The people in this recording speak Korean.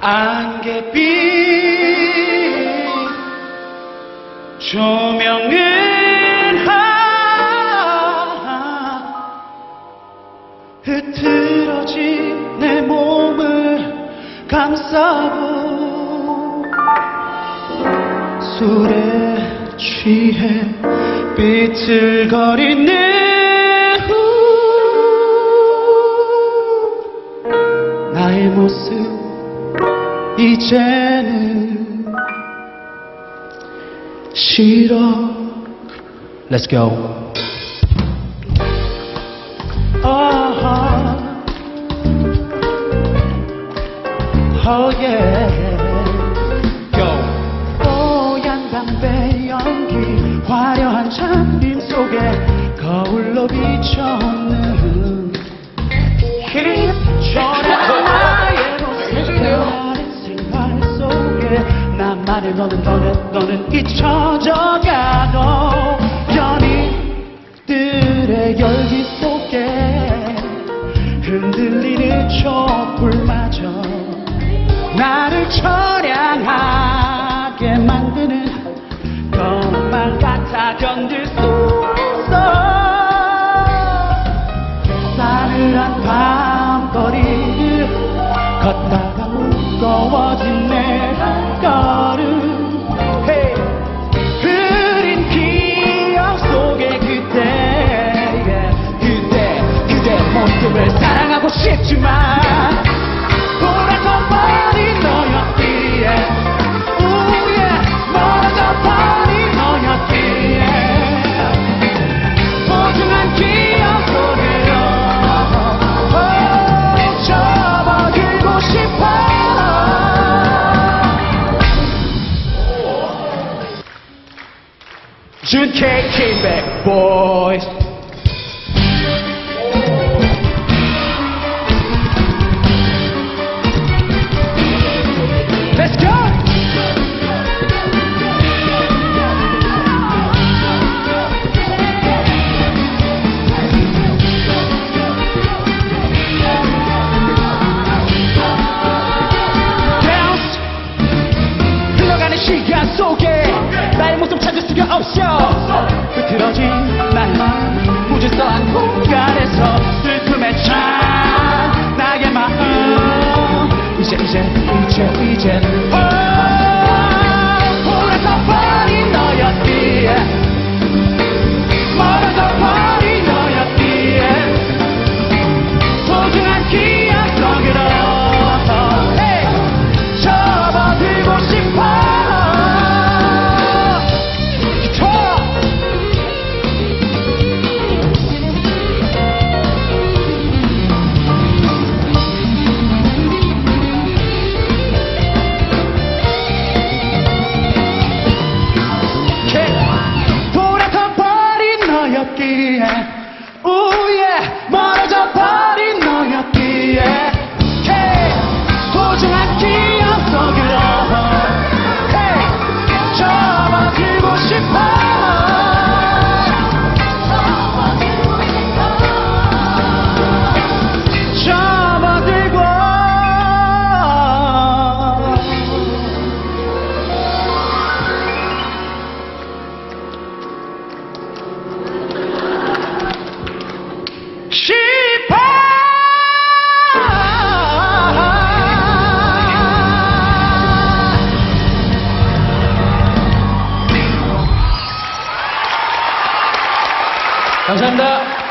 안개빛 조명은 하 흐트러진 내 몸을 감싸고 술에 취해 비틀거리는 후 나의 모습 이제는 싫어. Let's go. uh-huh. Oh yeah Go. 뽀얀 담배 연기 화려한 장님 속에 거울로 비춰오는 나만의 너는 너는 너는 잊혀져가도 연인들의 열기 속에 흔들리는 촛불마저 나를 처량하게 만드는 것만 같아 견딜 수 없어. 싸늘한 밤거리를 걷다가 무거워진 내 June K came back, boys. 나의 모습 찾을 수가 없어. 흐트러진 마음 무질서한 공 너였기에 우예 멀어져 버린 너였기에 K 소중한 기억 속으 감사합니다.